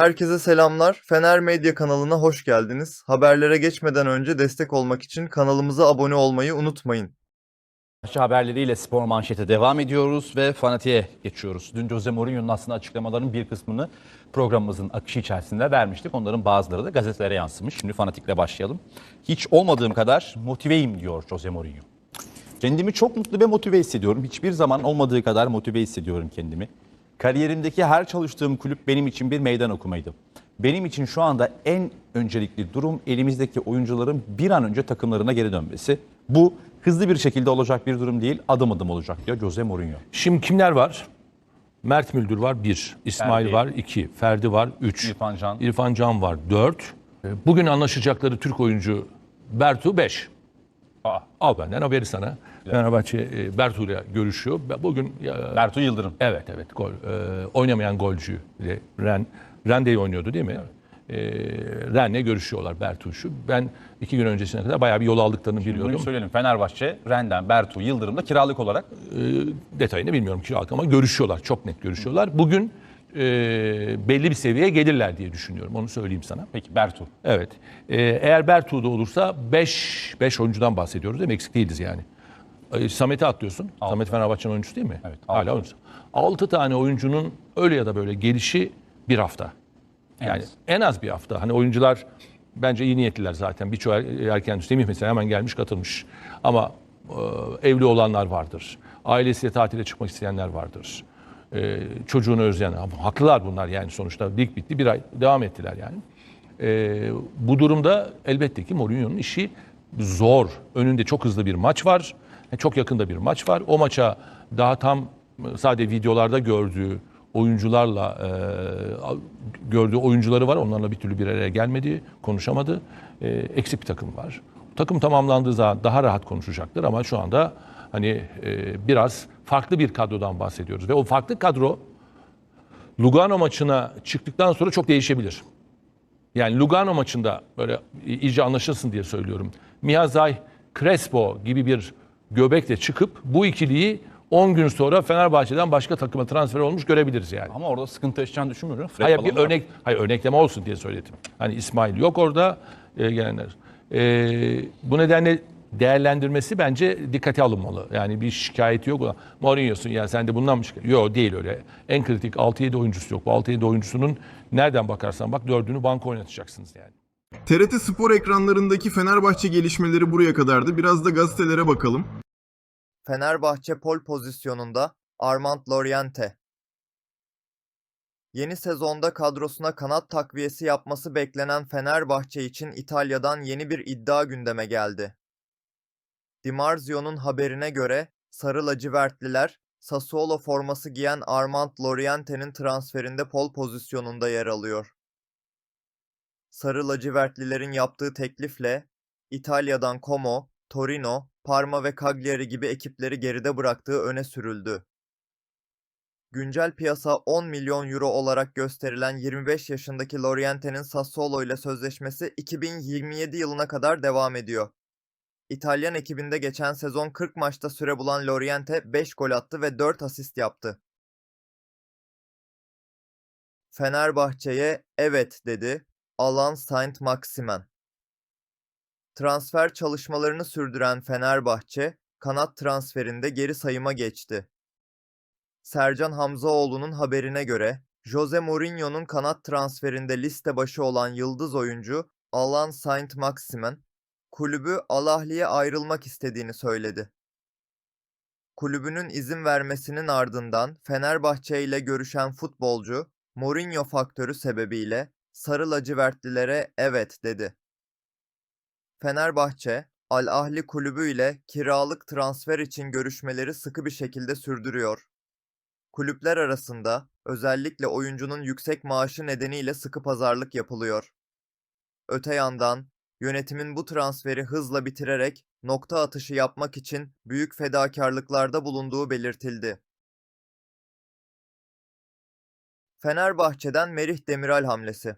Herkese selamlar. Fener Medya kanalına hoş geldiniz. Haberlere geçmeden önce destek olmak için kanalımıza abone olmayı unutmayın. Fenerbahçe haberleriyle spor manşete devam ediyoruz ve fanatiğe geçiyoruz. Dün Jose Mourinho'nun aslında açıklamalarının bir kısmını programımızın akışı içerisinde vermiştik. Onların bazıları da gazetelere yansımış. Şimdi fanatikle başlayalım. Hiç olmadığım kadar motiveyim diyor Jose Mourinho. Kendimi çok mutlu ve motive hissediyorum. Hiçbir zaman olmadığı kadar motive hissediyorum kendimi. Kariyerimdeki her çalıştığım kulüp benim için bir meydan okumaydı. Benim için şu anda en öncelikli durum elimizdeki oyuncuların bir an önce takımlarına geri dönmesi. Bu hızlı bir şekilde olacak bir durum değil, adım adım olacak diyor Jose Mourinho. Şimdi kimler var? Mert Müldür var 1, İsmail Ferdi. var 2, Ferdi var 3, İrfan Can. İrfan Can var 4. Bugün anlaşacakları Türk oyuncu Bertu 5. Aa, Al benden haberi sana. Fenerbahçe e, Bertu ile görüşüyor. Bugün ya, Bertu Yıldırım. evet evet gol e, oynamayan golcü ile Ren Rende'yi oynuyordu değil mi? E, Ren'le görüşüyorlar Bertu şu. Ben iki gün öncesine kadar bayağı bir yol aldıklarını Bunu biliyordum. söyleyelim. Fenerbahçe, Renden, Bertu, Yıldırım'da kiralık olarak detayını bilmiyorum kiralık ama görüşüyorlar. Çok net görüşüyorlar. Bugün e, belli bir seviyeye gelirler diye düşünüyorum. Onu söyleyeyim sana. peki Bertu. Evet. E, eğer Bertu'da olursa 5 5 oyuncudan bahsediyoruz değil mi? Eksik değiliz yani. E, Samet'i atlıyorsun. Samet Fenerbahçe'nin oyuncusu değil mi? Evet, Hala altı. oyuncusu. 6 tane oyuncunun öyle ya da böyle gelişi bir hafta. Yani az. en az bir hafta. Hani oyuncular bence iyi niyetliler zaten. Birçoğu er- erken Semih mesela hemen gelmiş katılmış. Ama e, evli olanlar vardır. Ailesiyle tatile çıkmak isteyenler vardır. E, çocuğunu özleyen. Haklılar bunlar yani sonuçta. Lig bitti bir ay devam ettiler yani. E, bu durumda elbette ki Mourinho'nun işi zor. Önünde çok hızlı bir maç var. E, Çok yakında bir maç var. O maça daha tam e, sadece videolarda gördüğü oyuncularla e, gördüğü oyuncuları var. Onlarla bir türlü bir araya gelmedi, konuşamadı. E, eksik bir takım var. Takım tamamlandığı zaman daha rahat konuşacaktır ama şu anda hani e, biraz farklı bir kadrodan bahsediyoruz ve o farklı kadro Lugano maçına çıktıktan sonra çok değişebilir. Yani Lugano maçında böyle iyice anlaşılsın diye söylüyorum. Miyazay Crespo gibi bir göbekle çıkıp bu ikiliyi 10 gün sonra Fenerbahçe'den başka takıma transfer olmuş görebiliriz yani. Ama orada sıkıntı yaşayacağını düşünmüyorum. Fred Hayır bir var. örnek, hayır örnekleme olsun diye söyledim. Hani İsmail yok orada e, gelenler. E, bu nedenle değerlendirmesi bence dikkate alınmalı. Yani bir şikayeti yok. Mourinho'sun ya sen de bundan mı şikayet? Yok değil öyle. En kritik 6-7 oyuncusu yok. Bu 6-7 oyuncusunun nereden bakarsan bak dördünü banka oynatacaksınız yani. TRT Spor ekranlarındaki Fenerbahçe gelişmeleri buraya kadardı. Biraz da gazetelere bakalım. Fenerbahçe pol pozisyonunda Armand Loriente. Yeni sezonda kadrosuna kanat takviyesi yapması beklenen Fenerbahçe için İtalya'dan yeni bir iddia gündeme geldi. Di Marzio'nun haberine göre Sarı lacivertliler Sassuolo forması giyen Armand Loriente'nin transferinde pol pozisyonunda yer alıyor. Sarı lacivertlilerin yaptığı teklifle İtalya'dan Como, Torino, Parma ve Cagliari gibi ekipleri geride bıraktığı öne sürüldü. Güncel piyasa 10 milyon euro olarak gösterilen 25 yaşındaki Loriente'nin Sassuolo ile sözleşmesi 2027 yılına kadar devam ediyor. İtalyan ekibinde geçen sezon 40 maçta süre bulan Loriente 5 gol attı ve 4 asist yaptı. Fenerbahçe'ye evet dedi Alan Saint-Maximin. Transfer çalışmalarını sürdüren Fenerbahçe, kanat transferinde geri sayıma geçti. Sercan Hamzaoğlu'nun haberine göre, Jose Mourinho'nun kanat transferinde liste başı olan yıldız oyuncu Alan Saint-Maximin, kulübü Al Ahly'ye ayrılmak istediğini söyledi. Kulübünün izin vermesinin ardından Fenerbahçe ile görüşen futbolcu, Mourinho faktörü sebebiyle Sarı lacivertlilere evet dedi. Fenerbahçe, Al Ahly kulübü ile kiralık transfer için görüşmeleri sıkı bir şekilde sürdürüyor. Kulüpler arasında özellikle oyuncunun yüksek maaşı nedeniyle sıkı pazarlık yapılıyor. Öte yandan yönetimin bu transferi hızla bitirerek nokta atışı yapmak için büyük fedakarlıklarda bulunduğu belirtildi. Fenerbahçe'den Merih Demiral hamlesi.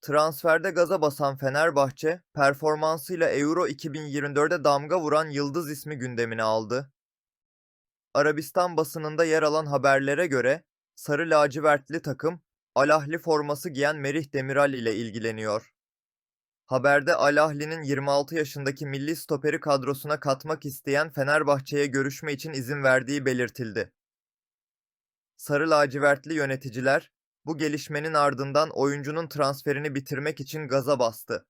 Transferde gaza basan Fenerbahçe, performansıyla Euro 2024'e damga vuran yıldız ismi gündemine aldı. Arabistan basınında yer alan haberlere göre Sarı lacivertli takım Al Ahly forması giyen Merih Demiral ile ilgileniyor. Haberde Al Ahly'nin 26 yaşındaki milli stoperi kadrosuna katmak isteyen Fenerbahçe'ye görüşme için izin verdiği belirtildi. Sarı lacivertli yöneticiler, bu gelişmenin ardından oyuncunun transferini bitirmek için gaza bastı.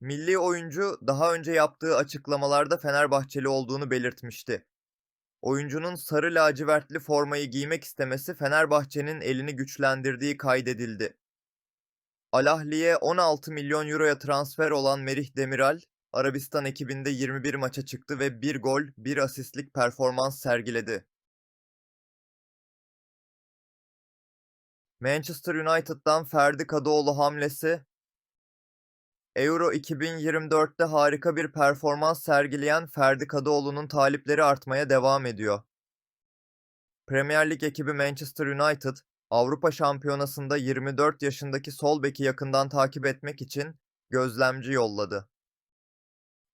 Milli oyuncu daha önce yaptığı açıklamalarda Fenerbahçeli olduğunu belirtmişti. Oyuncunun sarı lacivertli formayı giymek istemesi Fenerbahçe'nin elini güçlendirdiği kaydedildi. Al Ahly'ye 16 milyon euroya transfer olan Merih Demiral, Arabistan ekibinde 21 maça çıktı ve 1 gol, 1 asistlik performans sergiledi. Manchester United'dan Ferdi Kadıoğlu hamlesi Euro 2024'te harika bir performans sergileyen Ferdi Kadıoğlu'nun talipleri artmaya devam ediyor. Premier Lig ekibi Manchester United, Avrupa Şampiyonası'nda 24 yaşındaki sol beki yakından takip etmek için gözlemci yolladı.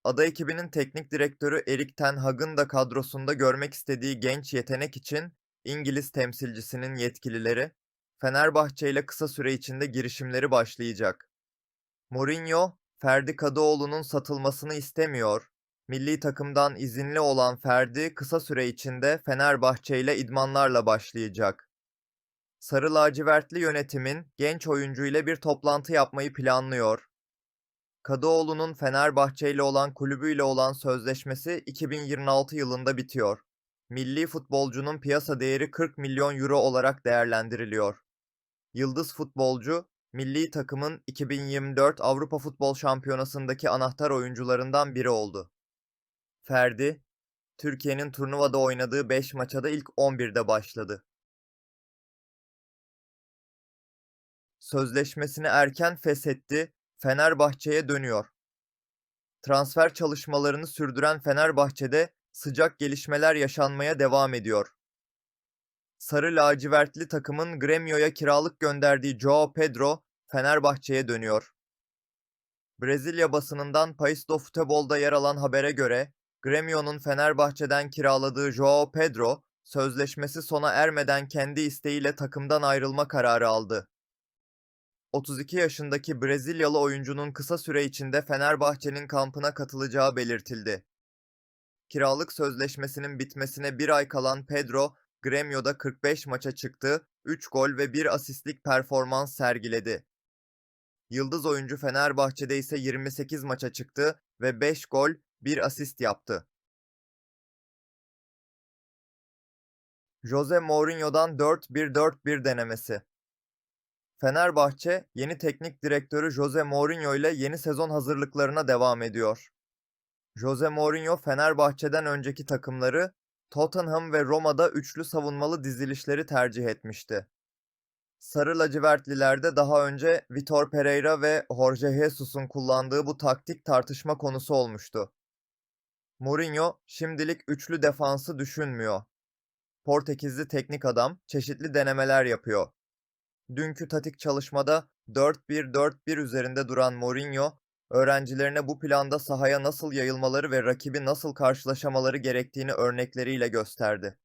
Ada ekibinin teknik direktörü Erik ten Hag'ın da kadrosunda görmek istediği genç yetenek için İngiliz temsilcisinin yetkilileri Fenerbahçe ile kısa süre içinde girişimleri başlayacak. Mourinho, Ferdi Kadıoğlu'nun satılmasını istemiyor. Milli takımdan izinli olan Ferdi kısa süre içinde Fenerbahçe ile idmanlarla başlayacak. Sarı lacivertli yönetimin genç oyuncu ile bir toplantı yapmayı planlıyor. Kadıoğlu'nun Fenerbahçe ile olan kulübüyle olan sözleşmesi 2026 yılında bitiyor. Milli futbolcunun piyasa değeri 40 milyon euro olarak değerlendiriliyor. Yıldız futbolcu, milli takımın 2024 Avrupa Futbol Şampiyonası'ndaki anahtar oyuncularından biri oldu. Ferdi, Türkiye'nin turnuvada oynadığı 5 maça da ilk 11'de başladı. Sözleşmesini erken feshetti, Fenerbahçe'ye dönüyor. Transfer çalışmalarını sürdüren Fenerbahçe'de sıcak gelişmeler yaşanmaya devam ediyor. Sarı lacivertli takımın Gremio'ya kiralık gönderdiği Joao Pedro, Fenerbahçe'ye dönüyor. Brezilya basınından País do Futebol'da yer alan habere göre, Gremio'nun Fenerbahçe'den kiraladığı Joao Pedro, sözleşmesi sona ermeden kendi isteğiyle takımdan ayrılma kararı aldı. 32 yaşındaki Brezilyalı oyuncunun kısa süre içinde Fenerbahçe'nin kampına katılacağı belirtildi. Kiralık sözleşmesinin bitmesine bir ay kalan Pedro, Gremio'da 45 maça çıktı, 3 gol ve 1 asistlik performans sergiledi. Yıldız oyuncu Fenerbahçe'de ise 28 maça çıktı ve 5 gol, 1 asist yaptı. Jose Mourinho'dan 4-1-4-1 denemesi. Fenerbahçe, yeni teknik direktörü Jose Mourinho ile yeni sezon hazırlıklarına devam ediyor. Jose Mourinho, Fenerbahçe'den önceki takımları Tottenham ve Roma'da üçlü savunmalı dizilişleri tercih etmişti. Sarı lacivertlilerde daha önce Vitor Pereira ve Jorge Jesus'un kullandığı bu taktik tartışma konusu olmuştu. Mourinho şimdilik üçlü defansı düşünmüyor. Portekizli teknik adam çeşitli denemeler yapıyor. Dünkü tatik çalışmada 4-1-4-1 üzerinde duran Mourinho, öğrencilerine bu planda sahaya nasıl yayılmaları ve rakibi nasıl karşılaşamaları gerektiğini örnekleriyle gösterdi.